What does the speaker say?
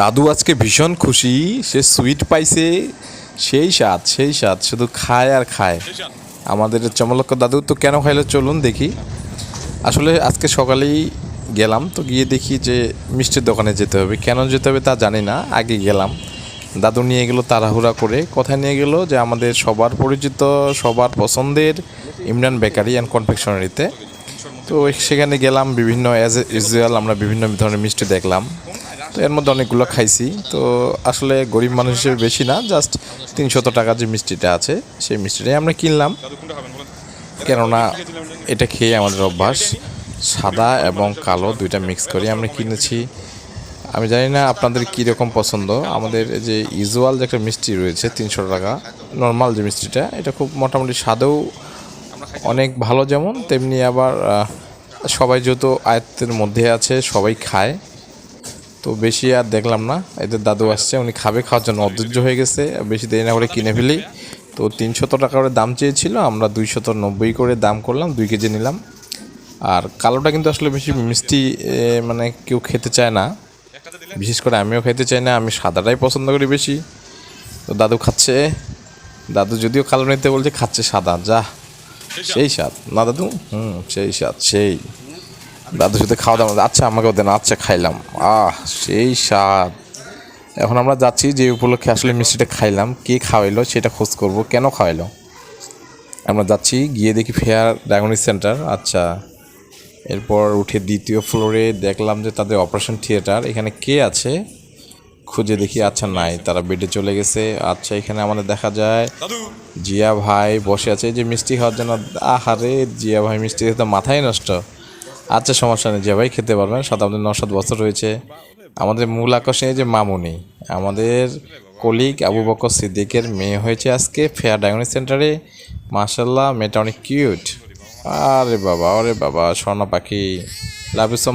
দাদু আজকে ভীষণ খুশি। সে সুইট পাইছে, সেই স্বাদ সেই স্বাদ, শুধু খায় আর খায়। আমাদের চমলক্ষ দাদু তো কেন খাইলো চলুন দেখি। আসলে আজকে সকালেই গেলাম, তো গিয়ে দেখি যে মিষ্টির দোকানে যেতে হবে। কেন যেতে হবে তা জানি না, আগে গেলাম। দাদু নিয়ে গেলো তাড়াহুড়া করে, কোথায় নিয়ে গেলো যে আমাদের সবার পরিচিত, সবার পছন্দের ইমরান বেকারি অ্যান্ড কনফেকশনারিতে তো। সেখানে গেলাম, বিভিন্ন অ্যাজ ইউজুয়াল আমরা বিভিন্ন ধরনের মিষ্টি দেখলাম। তো এর মধ্যে অনেকগুলো খাইছি। তো আসলে গরিব মানুষ হিসেবে বেশি না জাস্ট তিনশত টাকা যে মিষ্টিটা আছে, সেই মিষ্টিটাই আমরা কিনলাম। কেননা এটা খেয়ে আমাদের অভ্যাস, সাদা এবং কালো দুইটা মিক্স করে আমরা কিনেছি। আমি জানি না আপনাদের কী রকম পছন্দ, আমাদের যে ইউজুয়াল যে একটা মিষ্টি রয়েছে তিনশো টাকা নর্মাল যে মিষ্টিটা, এটা খুব মোটামুটি স্বাদেও অনেক ভালো যেমন, তেমনি আবার সবাই যেহেতু আয়ত্তের মধ্যে আছে, সবাই খায়। তো বেশি আর দেখলাম না। এদের দাদু আসছে, উনি খাবে, খাওয়ার জন্য অধৈর্য হয়ে গেছে। বেশি দেরি না করে কিনে ফেলি। তো তিনশত টাকা করে দাম চেয়েছিল, আমরা দুইশত নব্বই করে দাম করলাম, দুই কেজি নিলাম। আর কালোটা কিন্তু আসলে বেশি মিষ্টি মানে কেউ খেতে চায় না। বিশেষ করে আমিও খেতে চাই না, আমি সাদাটাই পছন্দ করি বেশি। তো দাদু খাচ্ছে। দাদু যদিও কালো নিতে বলছে, খাচ্ছে সাদা, যা। সেই স্বাদ। না দাদু? হুম, সেই স্বাদ, সেই। দাদু সাথে খাওয়া দাওয়া আচ্ছা আমাকেও দেন আচ্ছা খাইলাম। আহ সেই স্বাদ। এখন আমরা যাচ্ছি যে উপলক্ষে আসলে মিষ্টিটা খাইলাম কে খাওয়াইলো সেটা খোঁজ করব কেন খাওয়াইলো। আমরা যাচ্ছি গিয়ে দেখি ফেয়ার ডায়াগনিক সেন্টার আচ্ছা। এরপর উঠে দ্বিতীয় ফ্লোরে দেখলাম যে তাদের অপারেশন থিয়েটার এখানে কে আছে? খুঁজে দেখি আচ্ছা নাই তারা বেডে চলে গেছে। আচ্ছা এখানে আমাদের দেখা যায় জিয়া ভাই বসে আছে যে মিষ্টি খাওয়ার জন্য। আহারে জিয়া ভাই মিষ্টি খেতে মাথায় নষ্ট। আচ্ছা সমস্যা নেই। যে ভাই খেতে পারবেন শতাব্দী নশত বছর রয়েছে। আমাদের মূল আকর্ষণ এই যে মামুনি। আমাদের কলিগ আবু বকর সিদ্দিকের মেয়ে হয়েছে আজকে ফেয়ার ডায়াগনিক সেন্টারে। মার্শাল্লাহ মেয়েটা অনেক কিউট আরে বাবা আরে বাবা, স্বর্ণ পাখি। Love you so